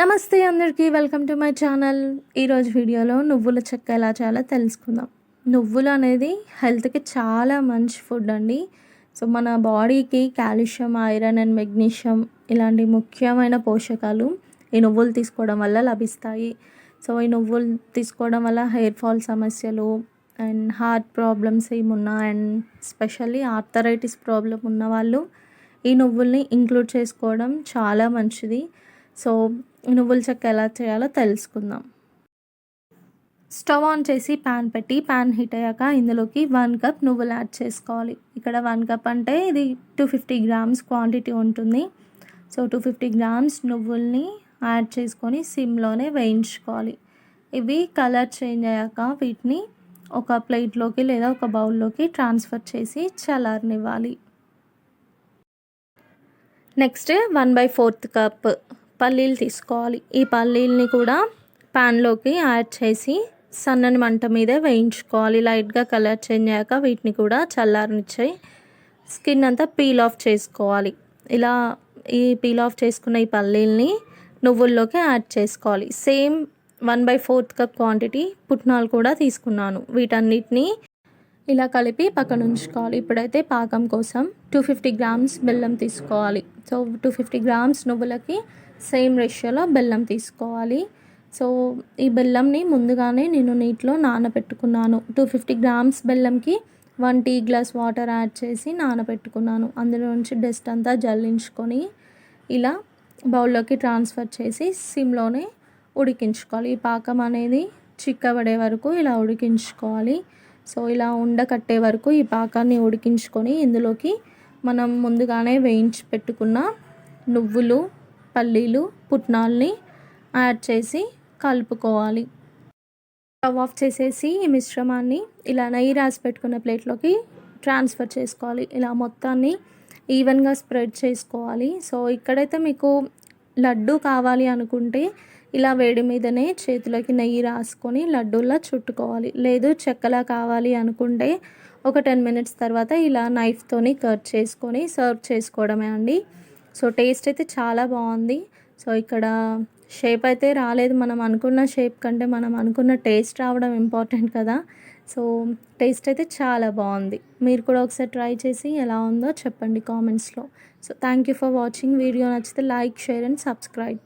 నమస్తే అందరికీ welcome to my channel. ఈరోజు వీడియోలో నువ్వుల చెక్క ఎలా చేయాలో తెలుసుకుందాం. నువ్వులు అనేది హెల్త్కి చాలా మంచి ఫుడ్ అండి. సో మన బాడీకి కాల్షియం ఐరన్ అండ్ మెగ్నీషియం ఇలాంటి ముఖ్యమైన పోషకాలు ఈ నువ్వులు తీసుకోవడం వల్ల లభిస్తాయి. సో ఈ నువ్వులు తీసుకోవడం వల్ల హెయిర్ ఫాల్ సమస్యలు అండ్ హార్ట్ ప్రాబ్లమ్స్ ఏమున్నా అండ్ స్పెషల్లీ ఆర్థరైటిస్ ప్రాబ్లం ఉన్న వాళ్ళు ఈ నువ్వుల్ని ఇంక్లూడ్ చేసుకోవడం చాలా మంచిది. సో నువ్వుల చెక్క ఎలా చేయాలో తెలుసుకుందాం. స్టవ్ ఆన్ చేసి ప్యాన్ పెట్టి ప్యాన్ హీట్ అయ్యాక ఇందులోకి వన్ కప్ నువ్వులు యాడ్ చేసుకోవాలి. ఇక్కడ వన్ కప్ అంటే ఇది టూ ఫిఫ్టీ గ్రామ్స్ క్వాంటిటీ ఉంటుంది. సో టూ ఫిఫ్టీ గ్రామ్స్ నువ్వుల్ని యాడ్ చేసుకొని సిమ్లోనే వేయించుకోవాలి. ఇవి కలర్ చేంజ్ అయ్యాక వీటిని ఒక ప్లేట్లోకి లేదా ఒక బౌల్లోకి ట్రాన్స్ఫర్ చేసి చల్లారనివ్వాలి. Next one by fourth cup పల్లీలు తీసుకోవాలి. ఈ పల్లీల్ని కూడా ప్యాన్లోకి యాడ్ చేసి సన్నని మంట మీద వేయించుకోవాలి. లైట్గా కలర్ చేంజ్ అయ్యాక వీటిని కూడా చల్లారనిచ్చాయి. స్కిన్ అంతా పీల్ ఆఫ్ చేసుకోవాలి. ఇలా ఈ పీల్ ఆఫ్ చేసుకున్న ఈ పల్లీల్ని నువ్వుల్లోకి యాడ్ చేసుకోవాలి. Same one by fourth cup quantity పుట్నాలు కూడా తీసుకున్నాను. వీటన్నిటిని ఇలా కలిపి పక్కన ఉంచుకోవాలి. ఇప్పుడైతే పాకం కోసం టూ ఫిఫ్టీ గ్రామ్స్ బెల్లం తీసుకోవాలి. సో టూ ఫిఫ్టీ గ్రామ్స్ నువ్వులకి సేమ్ రేషియోలో బెల్లం తీసుకోవాలి. సో ఈ బెల్లంని ముందుగానే నేను నీటిలో నానబెట్టుకున్నాను. Two fifty grams బెల్లంకి one tea glass water add చేసి నానబెట్టుకున్నాను. అందులో నుంచి డస్ట్ అంతా జల్లించుకొని ఇలా బౌల్లోకి ట్రాన్స్ఫర్ చేసి సిమ్లోనే ఉడికించుకోవాలి. ఈ పాకం అనేది చిక్కబడే వరకు ఇలా ఉడికించుకోవాలి. సో ఇలా ఉండకట్టే వరకు ఈ పాకాన్ని ఉడికించుకొని ఇందులోకి మనం ముందుగానే వేయించి పెట్టుకున్న నువ్వులు పల్లీలు పుట్నాల్ని యాడ్ చేసి కలుపుకోవాలి. స్టవ్ ఆఫ్ చేసేసి ఈ మిశ్రమాన్ని ఇలా నెయ్యి రాసి పెట్టుకున్న ప్లేట్లోకి ట్రాన్స్ఫర్ చేసుకోవాలి. ఇలా మొత్తాన్ని ఈవెన్గా స్ప్రెడ్ చేసుకోవాలి. సో ఇక్కడైతే మీకు లడ్డు కావాలి అనుకుంటే ఇలా వేడి మీదనే చేతిలోకి నెయ్యి రాసుకొని లడ్డూలా చుట్టుకోవాలి. లేదు చెక్కలా కావాలి అనుకుంటే ఒక టెన్ మినిట్స్ తర్వాత ఇలా నైఫ్తోని కట్ చేసుకొని సర్వ్ చేసుకోవడమే అండి. సో టేస్ట్ అయితే చాలా బాగుంది. సో ఇక్కడ షేప్ అయితే రాలేదు. మనం అనుకున్న షేప్ కంటే మనం అనుకున్న టేస్ట్ రావడం ఇంపార్టెంట్ కదా. సో టేస్ట్ అయితే చాలా బాగుంది. మీరు కూడా ఒకసారి ట్రై చేసి ఎలా ఉందో చెప్పండి కామెంట్స్లో. So thank you for watching. Video నచ్చితే లైక్ షేర్ అండ్ సబ్స్క్రైబ్.